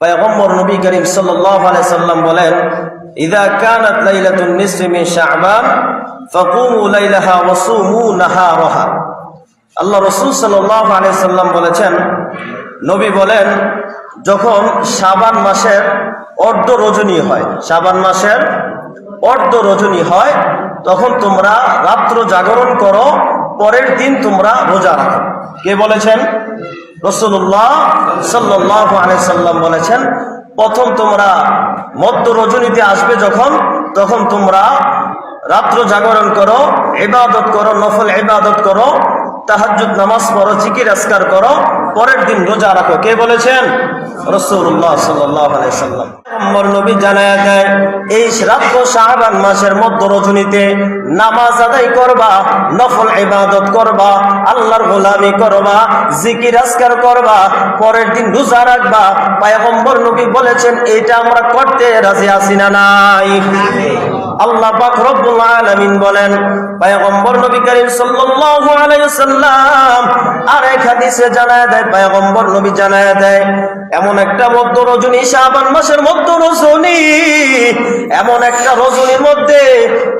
পয়গম্বর নবী করিম সাল্লাল্লাহু আলাইহি সাল্লাম বলেন, ইদা কানাত লাইলাতুন নিসফি মিন শাবান, ফাকুমু লাইলাহা ওয়া সুমু নাহারাহা। আল্লাহ রাসূল সাল্লাল্লাহু আলাইহি সাল্লাম বলেছেন, নবী বলেন, যখন শাবান মাসের অর্ধ রজনী হয়, শাবান মাসের অর্ধ রজনী হয়, তখন তোমরা রাত্র জাগরণ করো, পরের দিন তোমরা রোজা রাখো। কে বলেছেন? রসুল্লাহ সাল্লাহ সাল্লাম বলেছেন, প্রথম তোমরা মধ্য রজনীতে আসবে যখন, তখন তোমরা রাত্র জাগরণ করো এবাদত করো, নফল এবাদত করো, তাহাজ্জুদ নামাজ পড়ো, জিকির আসকার করো পরের দিন রোজা রাখো। কে বলেছেন? রসুল্লাহ নবী এই শাহবান মাসের মধ্য নামাজ করবা, নফল করবা গোলামি করবা করবা, পরের দিন রোজা রাখবা। পায়গম্বর নবী বলেছেন এটা আমরা করতে রাজি আছি না নাই? আল্লাহ পাক রব্বুল আলামিন বলেন, পয়গম্বর নবী করিম সাল্লাল্লাহু আলাইহি সাল্লাম আর এক হাদিসে জানায় দেয়, পয়গম্বর নবী জানায় দেয়, এমন একটা মধ্য রজনী, শাবান মাসের মধ্য রজনী, এমন একটা রজনীর মধ্যে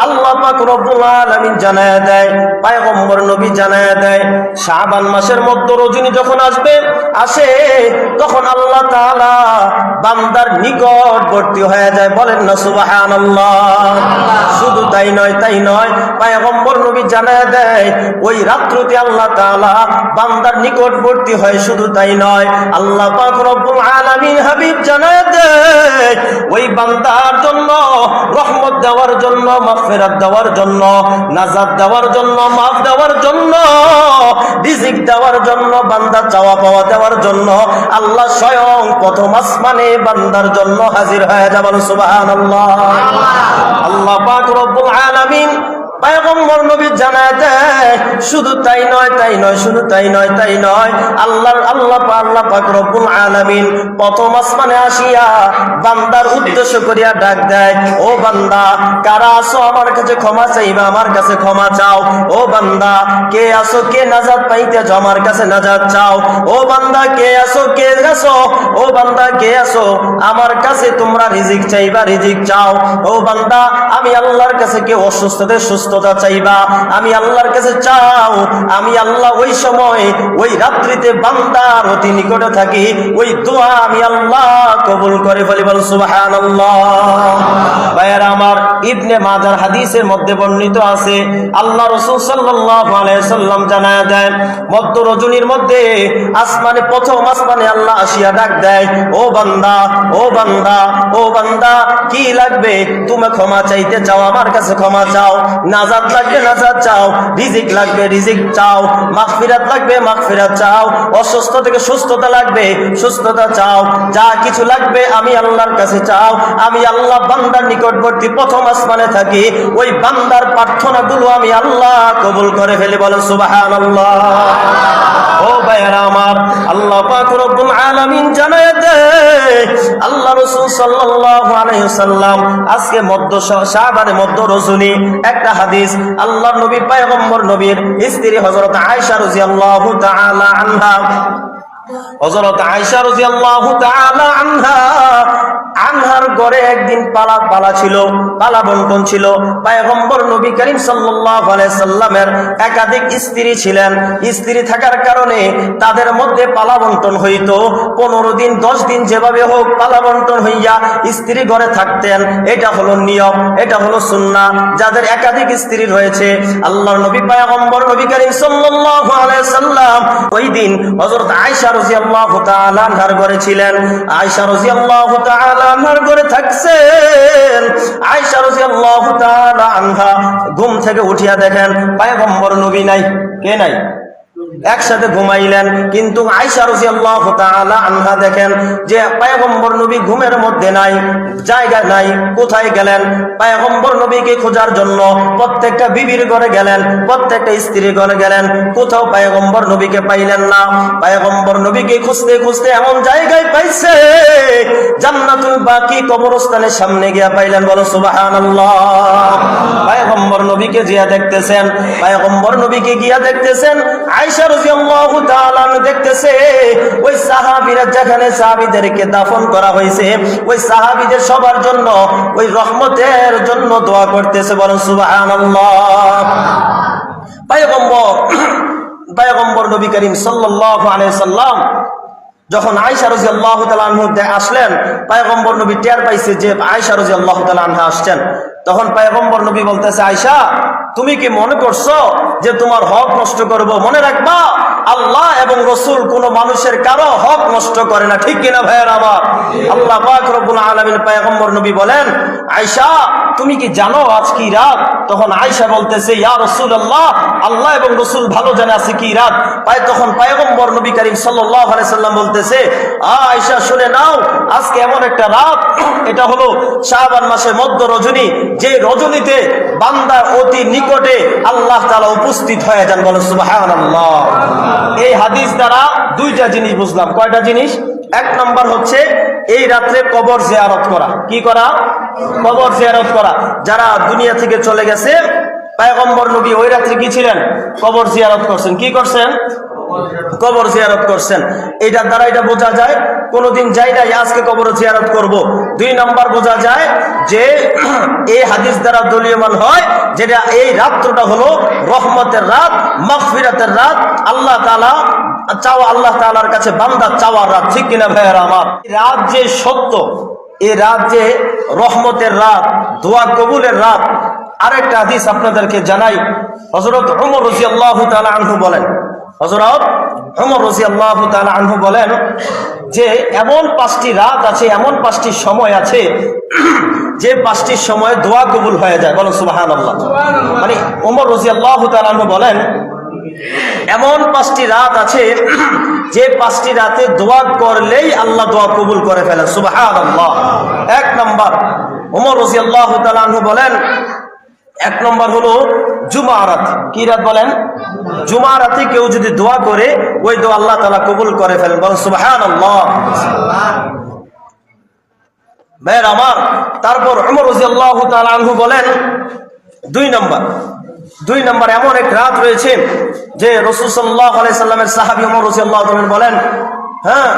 আল্লাহ পাক রব্বুল আলামিন জানায় দেয়, পয়গম্বর নবী জানায় দেয়, শাবান মাসের মধ্য রজনী যখন আসবে, আসে, তখন আল্লাহ তাআলা বান্দার নিকটবর্তী হয়ে যায়। বলেন না, সুবহানাল্লাহ। শুধু তাই নয় তাই নয়, পায়গম্বর নবী জানায় দেয়, ওই রাত্রতে আল্লাহ তাআলা বান্দার নিকটবর্তী হয় শুধু তাই নয়, আল্লাহ পাক হাবিব জানায় দেয়, ওই বান্দার জন্য রহমত দেওয়ার জন্য, মাগফিরাত দেওয়ার জন্য নাজাদ দেওয়ার জন্য, মাফ দেওয়ার জন্য, রিজিক দেওয়ার জন্য, বান্দা চাওয়া পাওয়া দেওয়ার জন্য, আল্লাহ স্বয়ং প্রথম আসমানে বান্দার জন্য হাজির হয়ে যাবেন সুবহানাল্লাহ। আল্লাহ পাক রব্বুল আলামিন পয়গম্বর নবী দেয়, শুধু তাই নয় তাই নয়, শুধু তাই নয় তাই নয় আল্লাহ আল্লাহ প্রথম আসমানে আসিয়া বান্দার উদ্দেশ্য করিয়া ডাক দেয়, ও বান্দা, কারা আসো আমার কাছে ক্ষমা চাইবা, আমার কাছে ক্ষমা চাও, ও বান্দা, কে আসো কে পাইতেছ, আমার কাছে নাজাত চাও, ও বান্দা, কে আসো কে আসো ও বান্দা, কে আসো আমার কাছে তোমরা রিজিক চাইবা, রিজিক চাও, ও বান্দা, আমি আল্লাহর কাছে কে অসুস্থদের সুস্থতা চাইবা, আমি আল্লাহর কাছে চাও, আমি আল্লাহ ওই সময়, ওই রাত্রিতে বান্দার অতি নিকটে থাকি, ওই দোয়া আমি আল্লাহ কবুল করে ফেলি, বল সুবহানাল্লাহ। ভাইয়ারা, আমার ইবনে মাজার হাদিসের মধ্যে বর্ণিত আছে, আল্লাহ রসুল সাল্লাম জানায় দেন, মধ্য রজনীর মধ্যে আসমানে, প্রথম আসমানে আল্লাহ আসিয়া ডাক দেয়, ও বান্দা ও বান্দা ও বান্দা, কি লাগবে? তুমি ক্ষমা চাইতে চাও, আমার কাছে ক্ষমা চাও। নাজাত লাগবে নাজাত চাও। রিজিক লাগবে, রিজিক চাও। মাগফিরাত লাগবে, মাগফিরাত চাও। অসুস্থ থেকে সুস্থতা লাগবে, সুস্থতা চাও। যা কিছু লাগবে আমি আল্লাহর কাছে চাও। আমি আল্লাহ বান্দার নিকটবর্তী প্রথম আসমানে থাকি। ওই বান্দার প্রার্থনাগুলো আমি আল্লাহ কবুল করে ফেলি। বলেন, সুবহানাল্লাহ। ও ভাইয়ারা আমার, আল্লাহ পাক রব্বুল আলামিন জানায় দেয় আল্লাহ রাসূল সাল্লাল্লাহু আলাইহি সাল্লাম আজকে মধ্য শাবানে মধ্য রজনী একটা হাদিস, আল্লাহর নবী, পয়গম্বর নবীর স্ত্রী হযরত আয়েশা রাদিয়াল্লাহু তাআলা আনহা। হযরত আয়েশা রাদিয়াল্লাহু তাআলা আনহা ঘরে একদিন পালা পালা ছিল, পালা বন্টন ছিল। পায়গম্বর নবী করিম সাল্লামের একাধিক স্ত্রী ছিলেন। স্ত্রী থাকার কারণে তাদের মধ্যে পালা বন্টন হইতো। পনেরো দিন, দশ দিন যেভাবে হোক পালা বন্টন হইয়া স্ত্রী ঘরে থাকতেন। এটা হলো নিয়ম, এটা হলো সুন্না যাদের একাধিক স্ত্রী রয়েছে আল্লাহ নবী, পায়গম্বর নবী করিম সাল্লাম ওই দিন হযরত আয়েশা রাদিয়াল্লাহু তাআলা ঘরে ছিলেন। রাদিয়াল্লাহু তাআলা আনহার ঘরে থাকছেন আয়সা রাদিয়াল্লাহু তাআলা আনহা ঘুম থেকে উঠিয়া দেখেন পয়গম্বর নবী নাই কে নাই? একসাথে ঘুমাইলেন। কিন্তু আনহা দেখেন যে পয়গম্বর নবী ঘুমের মধ্যে নাই জায়গা নাই, কোথায় গেলেন? পয়গম্বর নবীকে খোঁজার জন্য প্রত্যেকটা বিবির ঘরে গেলেন, প্রত্যেকটা স্ত্রীর ঘরে গেলেন। কোথাও পয়গম্বর নবীকে পাইলেন না। পয়গম্বর নবীকে খুঁজতে খুঁজতে এমন জায়গায় পাইছে, জান্নাতুল বাকি কবরস্থানের সামনে গিয়া পাইলেন। বলো, সুবহানাল্লাহ। পয়গম্বর নবীকে জিয়া দেখতেছেন, পয়গম্বর নবীকে গিয়া দেখতেছেন, আয়েশা যেখানে আয়সা রাজি আল্লাহ আসলেন, পায়গম্বর নবী টের পাইছে যে আয়সা রাজি আল্লাহ আসছেন। তখন পায়গম্বর নবী বলতেছে আয়সা তুমি কি মনে করছ যে তোমার হক নষ্ট করব? মনে রাখবা? আল্লাহ এবং রসুল কোন মানুষের কারও হক নষ্ট করে না। ঠিক কিনা ভাইয়ের আমার আল্লাহ রব্বুল পায়গম্বর নবী বলেন আয়সা তুমি কি জানো আজ কি রাত? তখন আয়সা বলতেছে, ইয়া রসুল আল্লাহ আল্লাহ এবং রসুল ভালো জানে আছে কি রাত? পায় তখন পায়গম্বর নবী করিম সাল্লাম বলতেছে আয়সা শুনে নাও, আজকে এমন একটা রাত, এটা হলো শাহবান মাসের মধ্য রজনী, যে রজনীতে বান্দা অতি নিকটে আল্লাহ তালা উপস্থিত হয়ে যান। বলো সুবাহান এই হাদিস দ্বারা দুইটা জিনিস বুঝলাম। কয়টা জিনিস? এক নম্বর হচ্ছে এই রাত্রে কবর জেয়ারত করা। কি করা? কবর জেয়ারত করা। যারা দুনিয়া থেকে চলে গেছে, পায়গম্বর নবী ওই রাত্রে কি ছিলেন? কবর জিয়ারত করছেন। কি করছেন? কবর জিয়ারত করছেন। এইটার দ্বারা এটা বোঝা যায়, কোনোদিন যাই নাই, আজকে কবর জিয়ারত করব। দুই নাম্বার বোঝা যায় যে, এই হাদিস দ্বারা দলীয়মান হয়, যেটা এই রাত্রটা হলো রহমতের রাত মফিরাতের রাত, আল্লাহ তালা চাওয়া, আল্লাহ তালার কাছে বান্দা চাওয়ার রাত, ঠিক কিনা ভাইয়ের আমার? রাত যে সত্য, এই রাত যে রহমতের রাত, দোয়া কবুলের রাত, আরেকটা হাদিস আপনাদেরকে জানাই। হজরত উমর রজি আল্লাহ আনহু বলেন হজরত উমর রজি আল্লাহ আনহু বলেন যে এমন পাঁচটি রাত আছে, এমন পাঁচটি সময় আছে, যে পাঁচটি সময় দোয়া কবুল হয়ে যায়। বলো সুবাহান আল্লাহ মানে উমর রজি আল্লাহ আনহু বলেন, এমন পাঁচটি রাত আছে, যে পাঁচটি রাতে দোয়া করলেই আল্লাহ দোয়া কবুল করে ফেলেন। সুবাহান এক নম্বর, উমর রজি আল্লাহ বলেন এক নম্বর হলো জুমা কি রাত বলেন? জুমা কেউ যদি দোয়া করে, ওই দোয়া আল্লাহ তালা কবুল করে ফেলেন। বলেন সুবাহান ভাইয়ের আমার, তারপর উমর রজি আল্লাহ আনহু বলেন, দুই নম্বর দুই নম্বর এমন এক রাত রয়েছে যে রসুল সাল্লাহ সাল্লামের সাহাবি উমর রজি আল্লাহ বলেন হ্যাঁ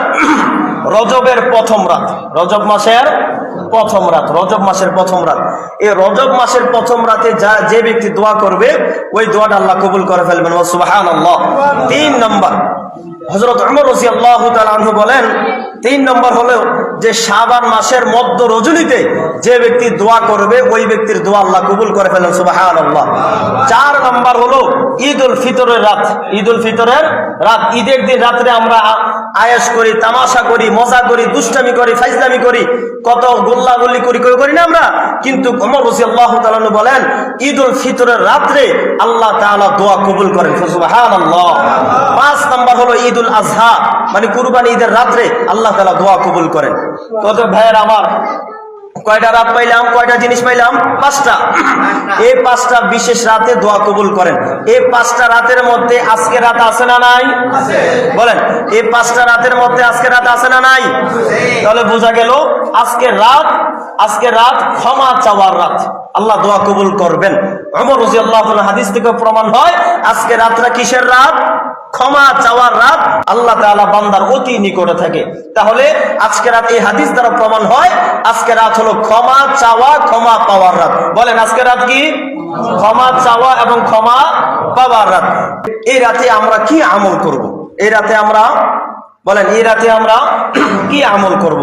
রজবের প্রথম রাত। রজব মাসের প্রথম রাত, রজব মাসের প্রথম রাত। এই রজব মাসের প্রথম রাতে যা, যে ব্যক্তি দোয়া করবে, ওই দোয়াটা আল্লাহ কবুল করে ফেলবেন। ও সুবাহ তিন নম্বর হজরত আমর রসি আল্লাহ বলেন তিন নম্বর হলো যে শাবান মাসের মধ্য রজনীতে যে ব্যক্তি দোয়া করবে, ওই ব্যক্তির দোয়া আল্লাহ কবুল করে ফেলেন সুবাহান আল্লাহ চার নম্বর হলো ঈদ উল ফিতরের রাত। ঈদ উল ফিতরের রাত। ঈদের দিন রাত্রে আমরা আয়াস করি, তামাশা করি, মজা করি, দুষ্টামি করি, ফাইজলামি করি, কত গোল্লা গল্লি করি করি করি না আমরা? কিন্তু অমর রসি আল্লাহ তালু বলেন ঈদ উল ফিতরের রাত্রে আল্লাহ তাআলা দোয়া কবুল করেন আল্লাহ পাঁচ নম্বর হলো ঈদ উল আজহা মানে কুরবানি ঈদের রাত্রে আল্লাহ তাআলা দোয়া কবুল করেন। কত ভাইয়ের আমার কয়টা রাত পাইলাম কয়টা জিনিস পাইলাম? পাঁচটা। এই পাঁচটা বিশেষ রাতে দোয়া কবুল করেন। এই পাঁচটা রাতের মধ্যে আজকে রাত আছে না নাই? বলেন এই পাঁচটা রাতের মধ্যে আজকে রাত আছে না নাই? তাহলে বোঝা গেল আজকে রাত আজকে রাত, ক্ষমা চাওয়ার রাত। আল্লাহ দোয়া কবুল করবেন। অমর রজি আল্লাহ হাদিস থেকে প্রমাণ হয়, আজকে রাতটা কিসের রাত? ক্ষমা চাওয়ার রাত। আল্লাহ তাআলা বান্দার অতি নিকটে থাকে। তাহলে আজকে রাত এই হাদিস দ্বারা প্রমাণ হয়, আজকে রাত হলো ক্ষমা চাওয়া, ক্ষমা পাওয়ার রাত। বলেন, আজকে রাত কি? ক্ষমা চাওয়া এবং ক্ষমা পাওয়ার রাত। এই রাতে আমরা কি আমল করব। এই রাতে আমরা বলেন, এই রাতে আমরা কি আমল করব।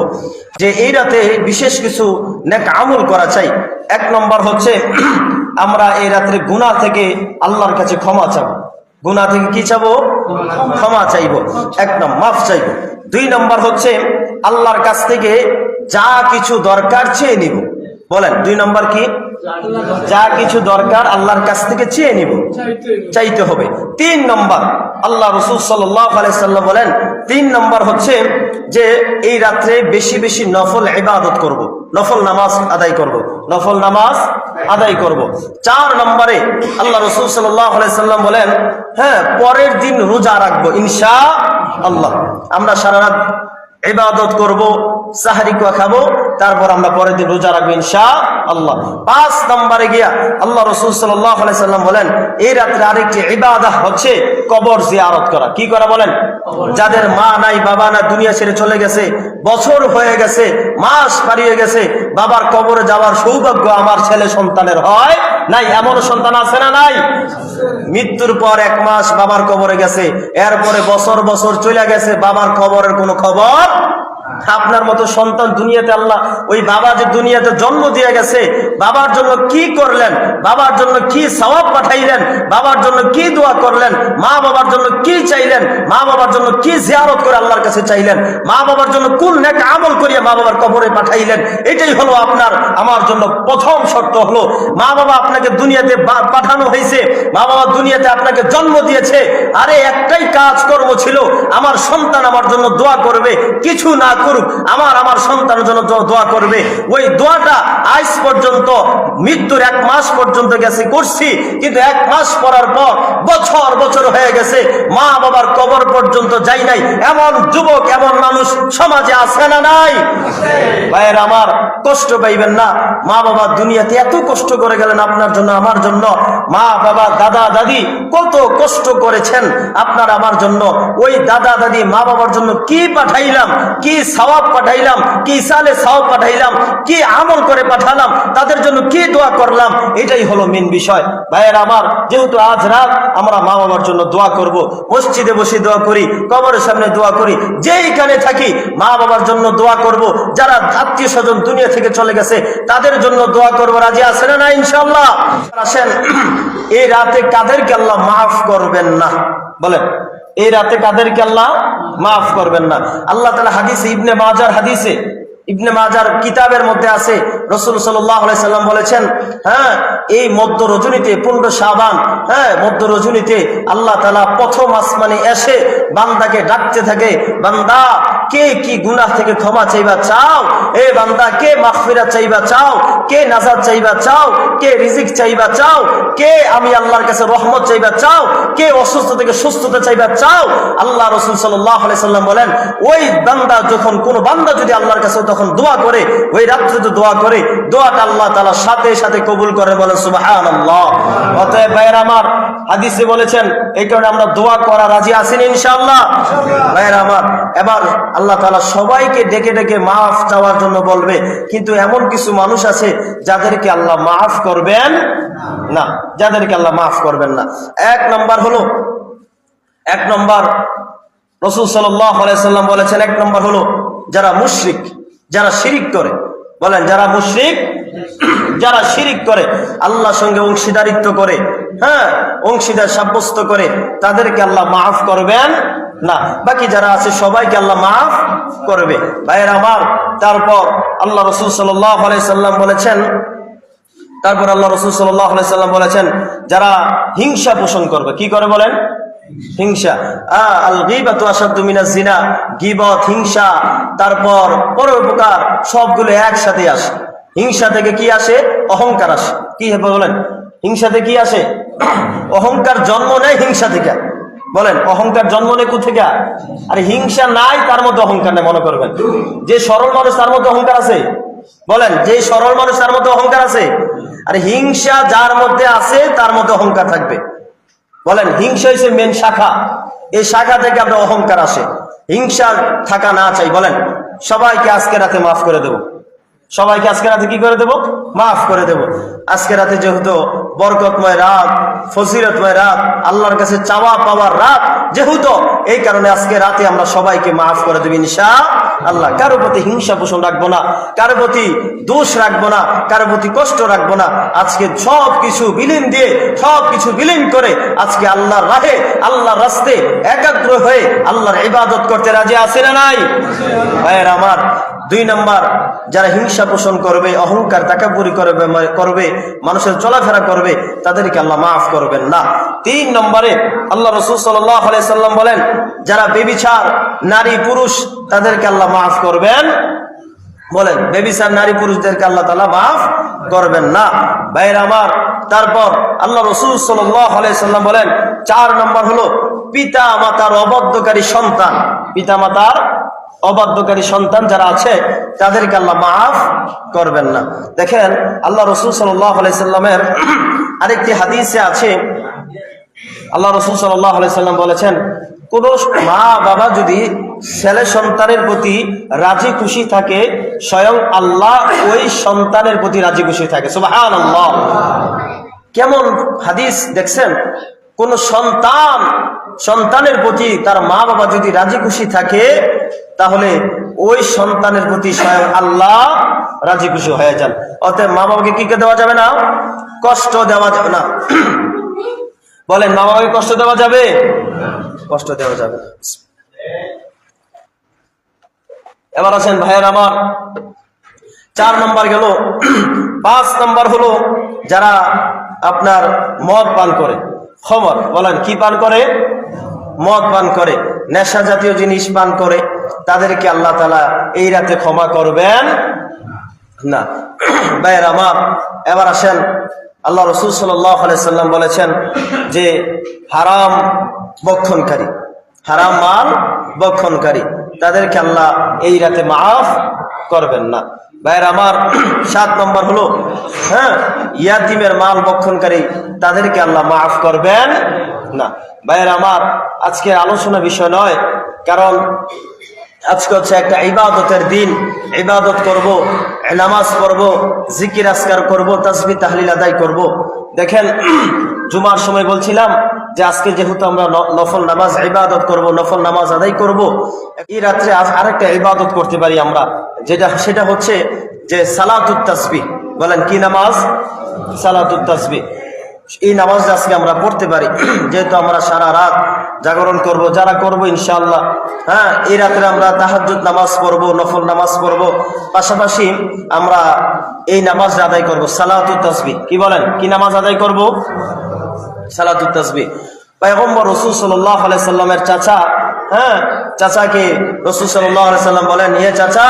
যে এই রাতে বিশেষ কিছু নেক আমল করা চাই। এক নম্বর হচ্ছে আমরা এই রাত্রে গুনাহ থেকে আল্লাহর কাছে ক্ষমা চাবো। গুনা থেকে কি চাবো? ক্ষমা চাইব। এক নম্বর মাফ চাইব। দুই নম্বর হচ্ছে আল্লাহর কাছ থেকে যা কিছু দরকার চেয়ে নিব। বলেন, দুই নম্বর কি যা কিছু দরকার আল্লাহর কাছ থেকে চেয়ে নিব, চাইতে হবে তিন নম্বর, আল্লাহ রসুল সাল্লাম বলেন, তিন নম্বর হচ্ছে যে এই রাত্রে বেশি বেশি নফল ইবাদত করব। নফল নামাজ আদায় করব। নফল নামাজ আদায় করব। চার নম্বরে, আল্লাহ রসুল সাল্লাম বলেন হ্যাঁ পরের দিন রোজা রাখব ইনশা আল্লাহ আমরা সারা রাত ইবাদত করব সাহারি কুয়া খাব তারপর আমরা পরের দিন রোজা রাখব ইনশা আল্লাহ পাঁচ নম্বরে গিয়া আল্লাহ রসুল সাল্লাম বলেন এই রাত্রে আরেকটি ইবাদা হচ্ছে কবর জিয়ারত করা। কি করা বলেন? যাদের মা নাই বাবা না দুনিয়া ছেড়ে চলে গেছে বছর হয়ে গেছে মাস পারিয়ে গেছে বাবার কবরে যাওয়ার সৌভাগ্য আমার ছেলে সন্তানের হয় নাই এমন সন্তান আছে না নাই? মৃত্যুর পর এক মাস বাবার কবরে গেছে, এরপরে বছর বছর চলে গেছে, বাবার কবরের কোনো খবর আপনার মতো সন্তান দুনিয়াতে আল্লাহ ওই বাবা যে দুনিয়াতে জন্ম দিয়ে গেছে, বাবার জন্য কি করলেন, বাবার জন্য কি সওয়াব পাঠাইলেন, বাবার জন্য কি দোয়া করলেন, মা বাবার জন্য কি চাইলেন, মা বাবার জন্য কি জিয়ারত করে আল্লাহর কাছে চাইলেন, মা বাবার জন্য কোন নেক আমল করিয়া মা বাবার কবরে পাঠাইলেন, এটাই হলো আপনার, আমার জন্য প্রথম শর্ত হলো, মা বাবা আপনাকে দুনিয়াতে পাঠানো হয়েছে, মা বাবা দুনিয়াতে আপনাকে জন্ম দিয়েছে, আরে একটাই কাজ কর্ম ছিল, আমার সন্তান আমার জন্য দোয়া করবে, কিছু না করুক, আমার আমার সন্তানের জন্য দোয়া করবে। ওই দোয়াটা আজ পর্যন্ত, মৃত্যুর এক মাস পর্যন্ত গেছে, করছি, কিন্তু এক মাস পড়ার পর বছর বছর হয়ে গেছে, মা বাবার কবর পর্যন্ত যাই নাই। এমন যুবক, এমন মানুষ সমাজে আছে না নাই? ভাইয়ের, আমার কষ্ট পাইবেন না। মা বাবা দুনিয়াতে এত কষ্ট করে গেলেন আপনার জন্য, আমার জন্য। মা বাবা, দাদা, দাদি, কত কষ্ট করেছেন আপনার আমার জন্য। ওই দাদা, দাদি, মা বাবার জন্য কি পাঠাইলাম, কি সওয়াব পাঠাইলাম, কি সালে সওয়াব পাঠাইলাম, কি আমল করে পাঠালাম, তাদের জন্য কি দোয়া করলাম, এটাই হলো মেন বিষয়। ভাইয়ের আমার, যেহেতু আজ রাত, আমরা মা বাবার জন্য দোয়া করব। মসজিদে বসে দোয়া করি, কবরের সামনে দোয়া করি, যেইখানে থাকি মা বাবার জন্য দোয়া করব। যারা আত্মীয় স্বজন দুনিয়া থেকে চলে গেছে, তাদের জন্য দোয়া করব। রাজি আছে না না ইনশাল্লাহ আসেন, এই রাতে কাদেরকে আল্লাহ মাফ করবেন না। বলেন। এই রাতে কাদেরকে আল্লাহ মাফ করবেন না। আল্লাহ তালা হাদিসে, ইবনে মাজার হাদিসে, ইবনে মাজার কিতাবের মধ্যে আছে, রসুল সাল্লাম বলেছেন হ্যাঁ এই মধ্য রজনীতে পনেরো সাবান হ্যাঁ মধ্য রজনীতে আল্লাহ তালা প্রথম আসমানে এসে বান্দাকে ডাকতে থাকে, বান্দা কে কি গুনাহ থেকে ক্ষমা চাইবা চাও? এ বান্দা, কে মাফিরা চাইবা চাও? কে নাজাদ চাইবা চাও? কে রিজিক চাইবা চাও? কে আমি আল্লাহর কাছে রহমত চাইবা চাও? কে অসুস্থ থেকে সুস্থতা চাইবা চাও? আল্লাহ রসুল সাল্লাম বলেন, ওই বান্দা যখন, কোন বান্দা যদি আল্লাহর কাছে তখন দোয়া করে, ওই রাত্রে তো দোয়া করে, দোয়াটা আল্লাহ তালা সাথে সাথে কবুল করে বলে সুবাহান আল্লাহ অতএব ভাইয়ের আমার হাদিসে বলেছেন, এই কারণে আমরা দোয়া করা রাজি আছেন ইনশাআল্লাহ। ভাইয়ের আমার, এবার আল্লাহ তালা সবাইকে ডেকে ডেকে মাফ চাওয়ার জন্য বলবে, কিন্তু এমন কিছু মানুষ আছে যাদেরকে আল্লাহ মাফ করবেন না, যাদেরকে আল্লাহ মাফ করবেন না। এক নম্বর হলো, এক নম্বর রসুল সাল্লাম বলেছেন, এক নম্বর হলো যারা মুশরিক, যারা শিরিক করে, বলেন যারা মুশরিক, যারা শিরিক করে, আল্লাহর সঙ্গে অংশীদারিত্ব করে হ্যাঁ অংশীদার সাব্যস্ত করে, তাদেরকে আল্লাহ মাফ করবেন না, বাকি যারা আছে সবাইকে আল্লাহ মাফ করবে। ভাইয়ের আমার, তারপর আল্লাহ রসুল সাল্লাম বলেছেন, তারপর আল্লাহ রসুল সাল্লাম বলেছেন, যারা হিংসা পোষণ করবে, কি করে বলেন? হিংসা। আল গিবাতু আসাদ্দু মিনাজ জিনা, গিবত, হিংসা, তারপর পরোপকার সবগুলো একসাথে আসে। হিংসা থেকে কি আসে? অহংকার আসে। কি বলেন? হিংসাতে কি আসে? অহংকার জন্ম নেয় হিংসা থেকে। বলেন, অহংকার জন্ম নেই কোথেকে আরে হিংসা নাই, তার মধ্যে অহংকার নেই, মনে করবেন। যে সরল মানুষ, তার মধ্যে অহংকার আছে। বলেন, যে সরল মানুষ, তার মধ্যে অহংকার আছে। আর হিংসা যার মধ্যে আছে, তার মধ্যে অহংকার থাকবে। বলেন, হিংসা হচ্ছে মেন শাখা। এই শাখা থেকে আপনার অহংকার আসে। হিংসা থাকা না চাই, বলেন। সবাইকে আজকে রাতে মাফ করে দেব। সবাইকে আজকে রাতে কি করে দেব? মাফ করে দেব। আজকে রাতে যেহেতু বরকতময় রাত ফজিরতময় রাত, আল্লাহর কাছে চাওয়া পাওয়ার রাত, যেহেতু এই কারণে আজকে রাতে আমরা সবাইকে মাফ করে দেব ইনশা আল্লাহ কারও প্রতি হিংসা পোষণ রাখব না, কারও প্রতি দোষ রাখব না, কারও প্রতি কষ্ট রাখব না। আজকে সব কিছু বিলীন দিয়ে সব কিছু বিলীন করে আজকে আল্লাহর রাহে, আল্লাহর রাস্তে একাগ্র হয়ে আল্লাহর ইবাদত করতে রাজি আছে না নাই? ভাইয়ের আমার দুই নাম্বার, যারা হিংসা পোষণ করবে, অহংকার তাকাবুরি করবে করবে, মানুষের চলাফেরা করবে, তাদেরকে আল্লাহ মাফ করবেন না। তিন নম্বরে আল্লাহ রসুল সাল্লাম বলেন, যারা বেবিচার, নারী, পুরুষ, তাদেরকে আল্লাহ মাফ করবেন। বলেন, বেবিচার, নারী, পুরুষদেরকে আল্লাহ তালা মাফ করবেন না। ভাইয়ের আমার, তারপর আল্লাহ রসুল সাল্লাম বলেন, চার নম্বর হলো পিতা মাতার অবদ্ধকারী সন্তান। পিতা মাতার অবাধ্যকারী সন্তান যারা আছে, তাদেরকে আল্লাহ মাফ করবেন না। দেখেন, আল্লাহ রসুল সাল্লামের আরেকটি হাদিসে আছে। আল্লাহ রসুল সাল্লাম বলেছেন, কোন মা বাবা যদি ছেলে সন্তানের প্রতি রাজি খুশি থাকে, স্বয়ং আল্লাহ ওই সন্তানের প্রতি রাজি খুশি থাকে। কেমন হাদিস দেখছেন? কোন সন্তান, সন্তানের প্রতি তার মা বাবা যদি রাজি খুশি থাকে, তাহলে ওই সন্তানের প্রতি স্বয়ং আল্লাহ রাজি খুশি হয়ে যান। অতএব মা বাবাকে কি দেওয়া যাবে না? কষ্ট দেওয়া যাবে না। বলেন মা বাবাকে কষ্ট দেওয়া যাবে? কষ্ট দেওয়া যাবে এবার আছেন ভাইয়ের আমার। চার নম্বর গেল। পাঁচ নম্বর হলো যারা আপনার মদ পান করে। খবর বলেন, কি পান করে? মদ পান করে, নেশা জাতীয় জিনিস পান করে। তাদেরকে আল্লাহ তালা এই রাতে ক্ষমা করবেন না। বাইর আমার এবার আসেন। আল্লাহ রসুল সাল্লাম বলেছেন যে, হারাম বক্ষণকারী। হারাম মাল বক্ষণকারী। তাদেরকে আল্লাহ এই রাতে মাফ করবেন না। ভাইয়ের আমার সাত নম্বর হলো হ্যাঁ ইয়াতিমের মাল বক্ষণকারী, তাদেরকে আল্লাহ মাফ করবেন না। ভাইয়ের আমার আজকের আলোচনা বিষয় নয়, কারণ আজকে হচ্ছে একটা ইবাদতের দিন। ইবাদত করব, নামাজ পড়ব, জিকির আসকার করব তাসবি তাহলিল আদায় করব। দেখেন, জুমার সময় বলছিলাম যে আজকে যেহেতু আমরা নফল নামাজ, ইবাদত করব, নফল নামাজ আদায় করব, এই রাত্রে আজ আরেকটা ইবাদত করতে পারি আমরা। যেটা, সেটা হচ্ছে যে সালাতুত তাসবি বলেন, কি নামাজ? সালাতুত তাসবি এই নামাজটা আজকে আমরা পড়তে পারি। যেহেতু আমরা সারা রাত জাগরণ করব, যারা করব ইনশাআল্লাহ হ্যাঁ এই রাত্রে আমরা তাহাজ্জুদ নামাজ পড়ব, নফল নামাজ পড়ব। পাশাপাশি আমরা এই নামাজ আদায় করব সালাতুত তাসবি কি বলেন? কি নামাজ আদায় করব? সালাতুত তসবি পয়গম্বর রসুল সাল্লাহ সাল্লামের চাচা হ্যাঁ চাচাকে রসুল সাল্লাহ সাল্লাম বলেন ইয়ে চাচা,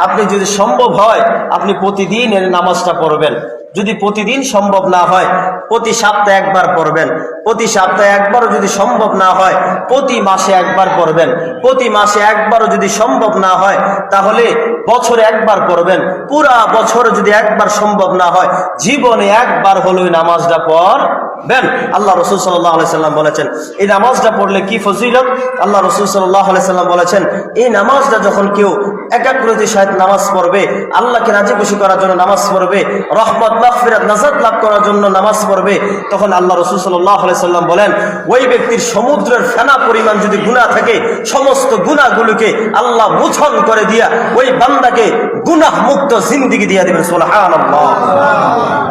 আপনি যদি সম্ভব হয়, আপনি প্রতিদিন এর নামাজটা পড়বেন। যদি প্রতিদিন সম্ভব না হয়, প্রতি সপ্তাহে একবার পড়বেন। প্রতি সপ্তাহে একবারও যদি সম্ভব না হয়, প্রতি মাসে একবার পড়বেন। প্রতি মাসে একবারও যদি সম্ভব না হয়, তাহলে বছরে একবার পড়বেন। পুরা বছর যদি একবার সম্ভব না হয়, জীবনে একবার হলো ওই নামাজটা পড়বেন। আল্লাহ রসুল সাল্লাহ সাল্লাম বলেছেন, এই নামাজটা পড়লে কি ফজিলত? আল্লাহ রসুল সাল্লাহ সাল্লাম বলেছেন, এই নামাজটা যখন কেউ একাগ্রতির সাথে নামাজ পড়বে আল্লাহকে রাজি খুশি করার জন্য নামাজ পড়বে রহমত মাগফিরাত নাজাত লাভ করার জন্য নামাজ পড়বে তখন আল্লাহ রসুল সাল্লাহ সাল্লাম বলেন ওই ব্যক্তির সমুদ্রের ফেনা পরিমাণ যদি গুণা থাকে সমস্ত গুণাগুলোকে আল্লাহ মোছন করে দিয়া ওই বান্দাকে গুনাহ মুক্ত জিন্দিগি দিয়া দিবেন সোলহান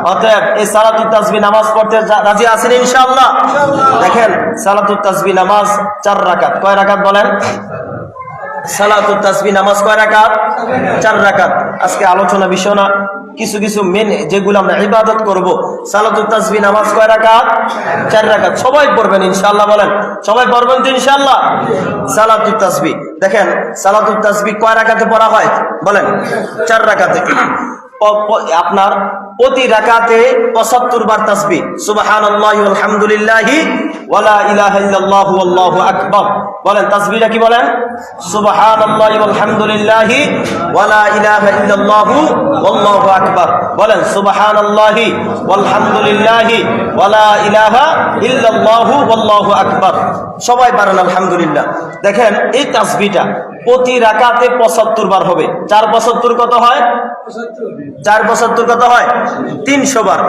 অতএব এই সালাতুল তাসবি নামাজ পড়তে রাজি আছেন ইনশাআল্লাহ? দেখেন সালাতুল তাসবি নামাজ চার রাকাত। কয় রাকাত বলেন? সালাতুল তাসবি, নামাজ কয় রাকাত? চার রাকাত। আজকে আলোচনা বিষয় না, কিছু কিছু মেন যেগুলো আমরা ইবাদত করব সালাতুল তাসবি, নামাজ কয় রাকাত? চার রাকাত। সবাই পড়বেন ইনশাআল্লাহ বলেন। সবাই পড়বেন তো ইনশাআল্লাহ? সালাতুল তাসবি। দেখেন সালাতুল তাসবি কয় রাকাতে পড়া হয়? বলেন, চার রাকাতে। আপনার প্রতি রাকাতে পঁচাত্তর বার তাসবি সুবাহান আলহামদুলিল্লাহি ওয়ালা ইলাহা ইল্লাল্লাহু আল্লাহু আকবার। বলেন তাসবিটা কি বলেন? সুবাহান আলহামদুলিল্লাহি ওয়ালা ইলাহা ইল্লাল্লাহু আল্লাহু আকবার। বলেন সুবাহান আল্লাহি আলহামদুলিল্লাহি ওয়ালা ইলাহা ইল্লাল্লাহু আল্লাহু আকবার। সবাই পারেন, আলহামদুলিল্লাহ। দেখেন, এই তাসবিটা প্রতি রাকাতে পঁচাত্তর বার হবে। চার পঁচাত্তর কত হয়? চার পঁচাত্তর কত হয়? তিনশো বার।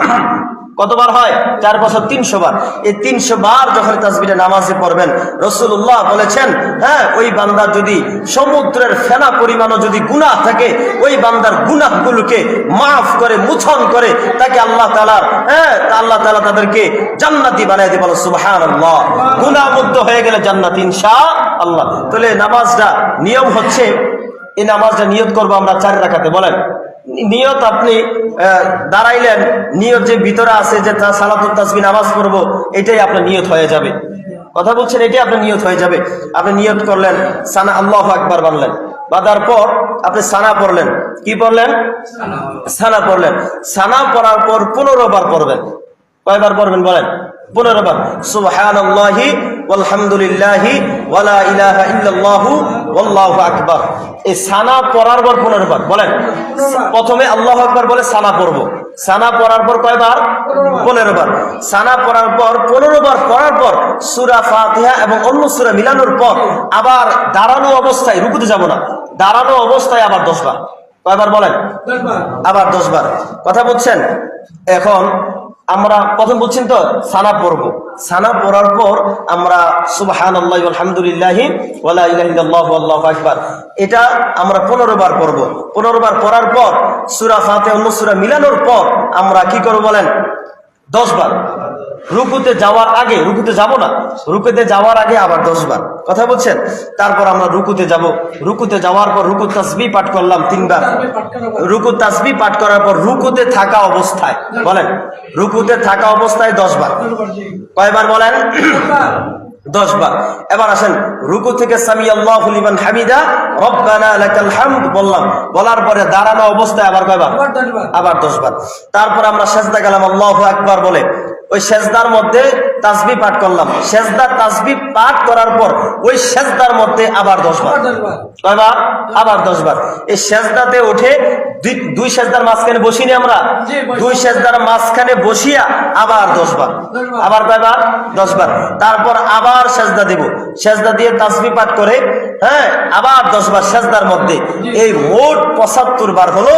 কতবার হয়? চার বছর তিনশো বার। এই তিনশো বার যখন তাসবিটা নামাজে পড়বেন রসুল্লাহ বলেছেন হ্যাঁ ওই বান্দার যদি সমুদ্রের ফেনা পরিমাণও যদি গুনাহ থাকে, ওই বান্দার গুনাহগুলোকে মাফ করে, মুছন করে, তাকে আল্লাহ তালার হ্যাঁ আল্লাহ তালা তাদেরকে জান্নাতি বানাই দিয়ে। বলো সুবাহান আল্লাহ গুনাহমুক্ত হয়ে গেলে জান্নাত ইনশা আল্লাহ তাহলে নামাজটা নিয়ম হচ্ছে, এই নামাজটা নিয়ত করব আমরা চার রাখাতে বলেন। নিয়ত আপনি দাঁড়াইলেন নিয়ত যে ভিতরে আছে যে তা সালাতুল তাসবি নামাজ পড়ব এটাই আপনার নিয়ত হয়ে যাবে। কথা বলছেন এটাই আপনার নিয়ত হয়ে যাবে। আপনি নিয়ত করলেন সানা আল্লাহ আকবার বানলেন। বাঁধার পর আপনি সানা পড়লেন। কি পড়লেন। সানা পড়লেন। সানা পড়ার পর পনেরো বার পড়বেন। কয়বার পড়বেন বলেন? পনেরো বার। সুবহানাল্লাহি ওয়ালহামদুলিল্লাহি ওয়ালা ইলাহা ইল্লাল্লাহু ওয়াল্লাহু আকবার। এই সানা পড়ার পর পনেরো বার বলেন। প্রথমে আল্লাহু আকবার বলে সানা পড়ব। সানা পড়ার পর কয়বার? পনেরো বার সানা পড়ার পর পনেরো বার পড়ার পর সুরা ফাতিহা এবং অন্য সুরা মিলানোর পর আবার দাঁড়ানো অবস্থায় রুকুতে যাব না দাঁড়ানো অবস্থায় আবার দশ বার কয়বার বলেন? আবার দশ বার কথা বলছেন এখন আমরা প্রথম বলছেন তো, সানা পড়ব। সানা পড়ার পর আমরা সুবাহান আল্লাহ আলহামদুলিল্লাহ ওয়ালাহ আল্লাহ আকবার। এটা আমরা পনেরো বার পড়ব। পনেরো বার পড়ার পর, সুরা ফাতে অন্য সুরা মিলানোর পর আমরা কি করব বলেন? দশ বার। রুকুতে যাওয়ার আগে রুকুতে যাব না রুকুতে যাওয়ার আগে আবার দশ বার কথা বলছেন? তারপর আমরা রুকুতে যাব। রুকুতে যাওয়ার পর রুকু তাসবি পাঠ করলাম তিনবার। রুকু তাসবি পাঠ করার পর রুকুতে থাকা অবস্থায় বলেন রুকুতে থাকা অবস্থায় দশ বার কয়বার বলেন? দশ বার এবার আসেন রুকু থেকে সামি আল্লাহ লিমান হামিদা রব্বানা লাকাল হামদ বললাম। বলার পরে দাঁড়ানো অবস্থায় আবার কয়বার? আবার দশ বার তারপর আমরা সেজদা গেলাম আল্লাহ আকবার বলে। ওই সেজদার মধ্যে তাসবি পাঠ করলাম। সেজদার তাসবি পাঠ করার পর ওই সেজদার মধ্যে আবার দশ বার কয়বার? আবার দশ বার এই সেজদাতে উঠে দুই সেজদার মাঝখানে বসিনি আমরা? দুই সেজদার মাঝখানে বসিয়া আবার দশ বার দশ বার। আবার কয়বার? দশ বার তারপর আবার সেজদা দিব। সেজদা দিয়ে তাসবি পাঠ করে হ্যাঁ আবার দশ বার সেজদার মধ্যে। এই মোট পঁচাত্তর বার হলো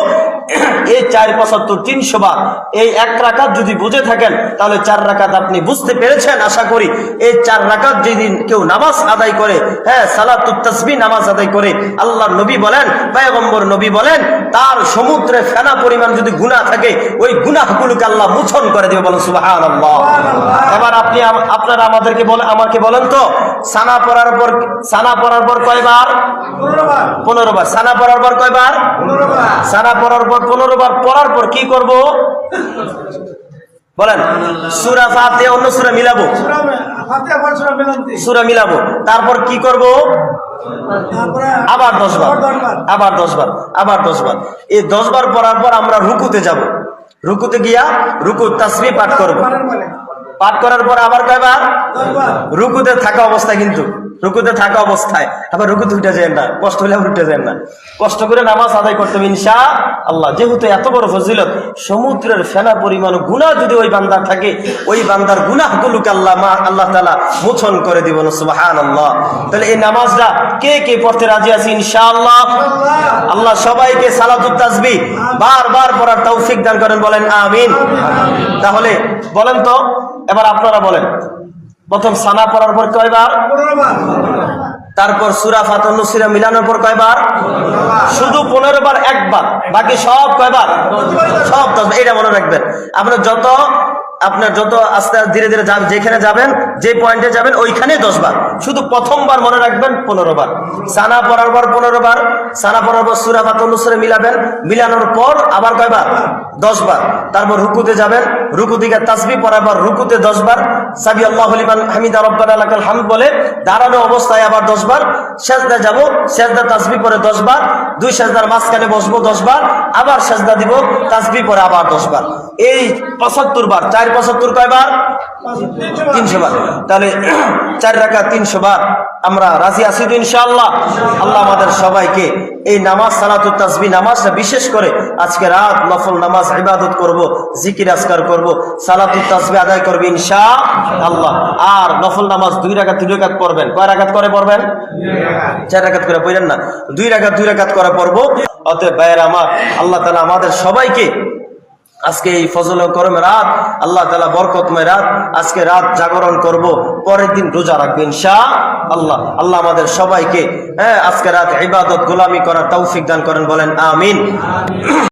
এই চার পঁচাত্তর তিনশো বার। এই এক রাকাত যদি বুঝে থাকেন তাহলে চার রাকাত আপনি বুঝতে পেরেছেন আশা করি। এই চার রাকাত যেদিন কেউ নামাজ আদায় করে হ্যাঁ সালাতুত তাসবি নামাজ আদায় করে আল্লাহ নবী বলেন পয়গম্বর নবী বলেন তার সমুদ্রে ফেনা পরিমাণ যদি গুণা থাকে ওই গুণাহগুলোকে আল্লাহ মোচন করে দেবে বলেন সুবাহ এবার আপনি আপনারা আমাদেরকে বলে আমাকে বলেন তো সানা পড়ার পর সানা পড়ার পর কয়বার? পনেরো বার সানা পড়ার পর কয়বার? সানা পড়ার পর পনেরো বার পড়ার পর কি করব? বলেন সুরা ফাতে অন্য সুরা মিলাবো? সুরা মিলাবো তারপর কি করব? আবার দশ বার। আবার দশ বার। আবার দশ বার। এই দশ বার পড়ার পর আমরা রুকুতে যাব। রুকুতে গিয়া রুকু তাসমি পাঠ করব। পাঠ করার পর আবার কয়বার? রুকুতে থাকা অবস্থায় কিন্তু। রুকুতে থাকা অবস্থায়। আবার রুকুতে উঠে যায় না। কষ্ট হলে আবার উঠে যায় না। কষ্ট করে নামাজ আদায় করতে হবে ইনশা আল্লাহ যেহেতু এত বড় ফজিলত সমুদ্রের ফেনা পরিমাণ গুণা যদি ওই বান্দার থাকে ওই বান্দার গুনাহগুলোকে আল্লাহ মা আল্লাহ তালা মোচন করে দিব সুবাহান আল্লাহ তাহলে এই নামাজটা কে কে পড়তে রাজি আছি ইনশাআল্লাহ? আল্লাহ সবাইকে সালাতুত তাসবি বারবার পড়ার তৌফিক দান করেন বলেন আমিন। তাহলে বলেন তো এবার আপনারা বলেন, প্রথম সানা পড়ার পর কয়বার? তারপর সুরা ফাতন্ন সুরা মিলানোর পর কয়বার? শুধু পনেরো বার, একবার, বাকি সব কয়বার? সব এটা মনে রাখবেন। আপনার যত আপনার যত আস্তে আস্তে ধীরে ধীরে যেখানে যাবেন, যে পয়েন্টে যাবেন, ওইখানে দশ বার শুধু প্রথমবার মনে রাখবেন পনেরো বার সানা পড়ার পর পনেরো বার সানা পড়ার পর সুরা ফাতন্ন সুরে মিলাবেন। মিলানোর পর আবার কয়বার? দশ বার তারপর রুকুতে যাবেন, রুকু দিকে তাসবি পড়ার পর রুকুতে দশ বার সাবি আল্লাহ লিমান হামিদা, রব্বানা লাকাল হামদ বলে, দাঁড়ানো অবস্থায় আবার দশ বার সেজদা যাব, সেজদা তাসবি পরে দশ বার দুই সেজদার মাঝখানে বসবো দশ বার আবার সেজদা দিব, তাসবি পরে আবার দশ বার এই পঁচাত্তর বার চার পঁচাত্তর কয়বার তিনশো বার। তাহলে চার রাখা তিনশো বার আমরা রাজি আছি তো ইনশাআল্লাহ। আল্লাহ আমাদের সবাইকে এই নামাজ, সালাতুত তাসবি নামাজটা বিশেষ করে আজকে রাত নফল নামাজ ইবাদত করব, জিকির আসকার করব, সালাতুত তাসবি আদায় করবে ইনশা আল্লাহ আর নফল নামাজ দুই রাকাত দুই রাকাত পড়বেন। কয় রাকাত করে পড়বেন? চার রাকাত করে পড়েন না। দুই রাকাত দুই রাকাত করে পড়ব। অতএব ভাইয়ের আমার, আল্লাহ তালা আমাদের সবাইকে আজকে এই ফজল করম রাত, আল্লাহ তালা বরকতময় রাত, আজকে রাত জাগরণ করব, পরের দিন রোজা রাখবেন শাহ আল্লাহ আল্লাহ আমাদের সবাইকে হ্যাঁ আজকে রাত ইবাদত গোলামি করার তৌফিক দান করেন, বলেন আমিন।